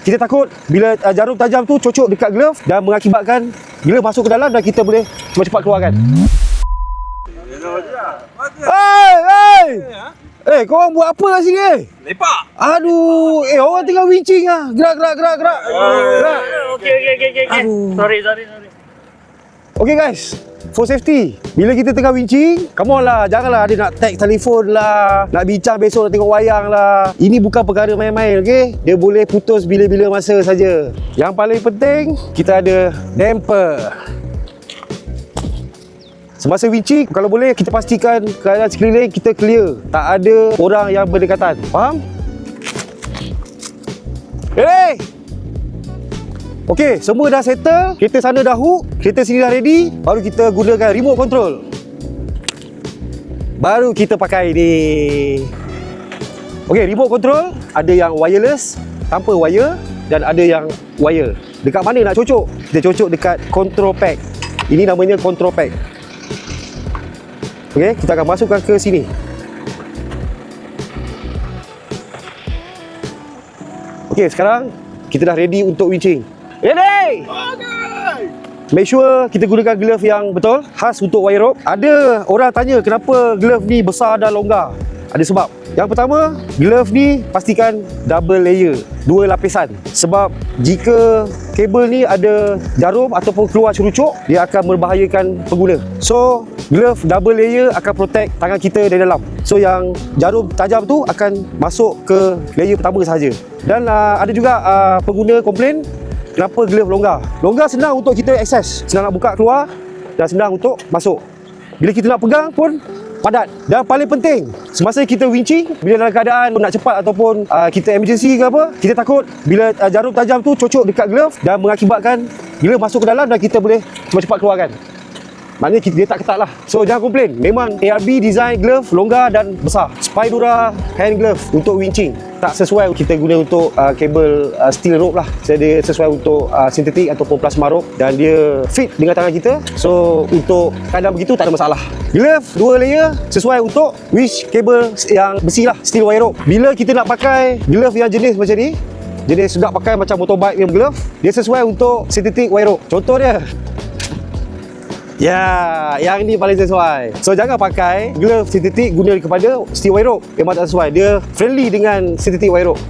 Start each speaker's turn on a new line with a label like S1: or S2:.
S1: Kita takut bila uh, jarum tajam tu cocok dekat glove dan mengakibatkan glove masuk ke dalam dan kita boleh cepat-cepat keluarkan. Hei, hei! Eh, kau orang buat apa kat sini? eh?
S2: Lepak.
S1: Aduh, eh orang tengah wincing ah. Gerak, gerak, gerak, gerak. Gerak.
S3: Okey okey okey okey. Sorry sorry sorry.
S1: Okay guys, for safety. Bila kita tengah wincing, come on lah, janganlah ada nak tag telefon lah, nak bincang besok nak tengok wayang lah. Ini bukan perkara main-main, okay? Dia boleh putus bila-bila masa saja. Yang paling penting, kita ada damper. Semasa wincing, kalau boleh kita pastikan keadaan sekeliling kita clear. Tak ada orang yang berdekatan. Faham? Hey! Okey, semua dah settle. Kereta sana dah hook, kereta sini dah ready. Baru kita gunakan remote control. Baru kita pakai ni. Okey, remote control ada yang wireless, tanpa wire dan ada yang wire. Dekat mana nak cocok? Kita cocok dekat control pack. Ini namanya control pack. Okey, kita akan masukkan ke sini. Okey, sekarang kita dah ready untuk winching. Ready? Make sure kita gunakan glove yang betul, khas untuk wire rope. Ada orang tanya kenapa glove ni besar dan longgar. Ada sebab. Yang pertama, glove ni pastikan double layer, dua lapisan. Sebab jika kabel ni ada jarum ataupun keluar cerucuk, dia akan membahayakan pengguna. So, glove double layer akan protect tangan kita dari dalam. So, yang jarum tajam tu akan masuk ke layer pertama sahaja. Dan uh, ada juga uh, pengguna komplain Kenapa glove longgar? Longgar senang untuk kita akses. Senang nak buka keluar dan senang untuk masuk. Bila kita nak pegang pun padat. Dan paling penting, semasa kita winching, bila dalam keadaan nak cepat ataupun uh, kita emergency ke apa, kita takut bila uh, jarum tajam tu cocok dekat glove dan mengakibatkan glove masuk ke dalam dan kita boleh cepat-cepat keluarkan. Maknanya kita, dia tak ketat lah. So jangan komplain. Memang ARB design glove longgar dan besar. Spydura hand glove untuk winching. Tak sesuai kita guna untuk uh, kabel uh, steel rope lah. So dia sesuai untuk uh, sintetik ataupun plasma rope dan dia fit dengan tangan kita. So untuk keadaan begitu tak ada masalah. Glove dua layer sesuai untuk which kabel yang besi lah steel wire rope. Bila kita nak pakai glove yang jenis macam ni, jenis nak pakai macam motorbike punya glove, dia sesuai untuk sintetik wire rope. Contoh dia, Ya, yang ni paling sesuai. So jangan pakai glove sintetik guna kepada steel wire rope. Memang tak sesuai. Dia friendly dengan sintetik wire rope.